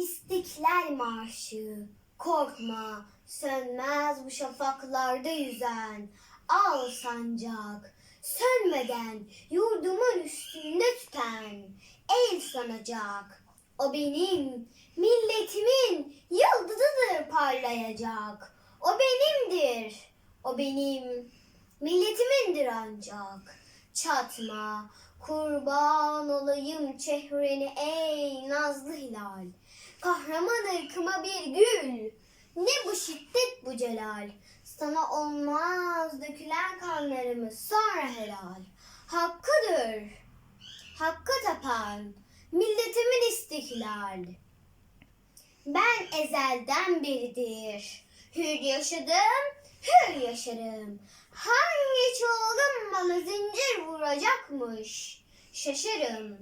İstiklal Marşı. Korkma sönmez bu şafaklarda yüzen. Al sancak sönmeden yurdumun üstünde tüten. El sanacak o benim milletimin yıldızıdır parlayacak. O benimdir o benim milletimindir ancak çatma kurban olayım çehreni ey nazlı hilal. Kahraman ırkıma bir gül ne bu şiddet bu celal. Sana olmaz dökülen kanlarımız sonra helal. Hakkıdır hakkı tapan milletimin istiklal ben ezelden beridir hür yaşadım hür yaşarım. Hangi vuracakmış şaşarım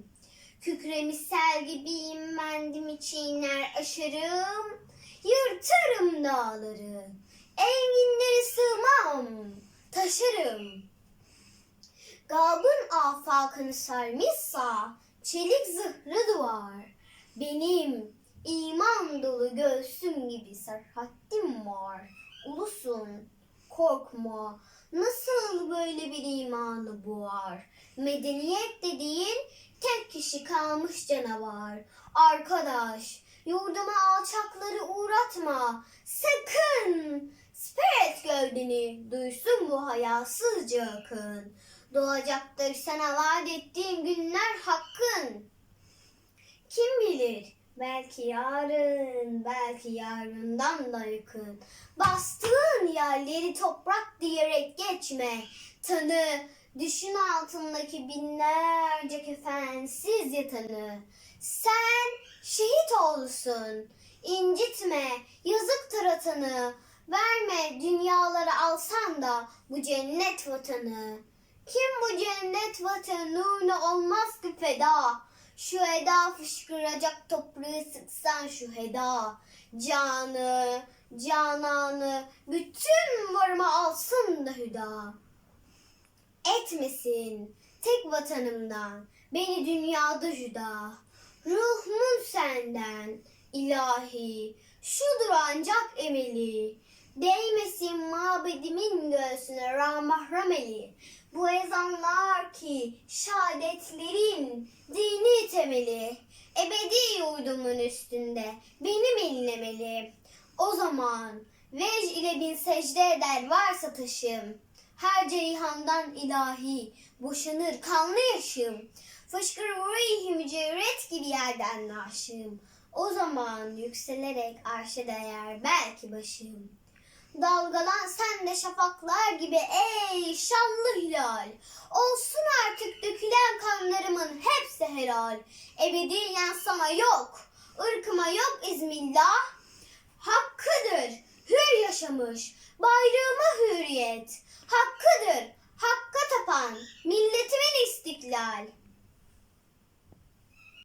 Kükremiş sel gibiyim mendimi çiğner aşarım Yırtarım dağları Enginleri sığmam. Taşırım. Gabın afakını sarmışsa Çelik zırhlı duvar. Benim iman dolu göğsüm gibi serhattim var. Ulusun korkma. Nasıl böyle bir imanı boğar? Medeniyet dediğin tek kişi kalmış canavar. Arkadaş yurduma alçakları uğratma. Sakın. Spirit gövdeni. Duysun bu hayasızca akın. Doğacaktır sana vaat ettiğim günler hakkın. Kim bilir belki yarın, belki yarından da yakın. Bastığın yerleri toprak diyerek geçme. Tanı, düşün altındaki binlerce kefensiz yatanı. Sen şehit olsun, incitme, yazıktır atanı. Verme dünyaları alsan da bu cennet vatanı. Kim bu cennet vatanına olmaz ki feda? Şu eda fışkıracak toprağı sıksan şu heda. Canı, cananı, bütün varımı alsın da hüda. Etmesin tek vatanımdan, beni dünyada cüda. Ruhumun senden, ilahi, şudur ancak emeli. Değmesin mabedimin göğsüne rahmahrem eli. Bu ezanlar ki şehadetlerin dini temeli. Ebedi yurdumun üstünde benim inlemeli. O zaman vec ile bin secde eder varsa taşım. Her ceyhandan ilahi boşanır kanlı yaşım. Fışkırır ruhi mücevret gibi yerden naşım. O zaman yükselerek arşa değer belki başım. Dalgalan sen de şafaklar gibi ey şanlı hilal. Olsun artık dökülen kanlarımın hepsi helal. Ebediyen sana yok, ırkıma yok izmillah. Hakkıdır, hür yaşamış, bayrağıma hürriyet. Hakkıdır, hakka tapan, milletimin istiklal.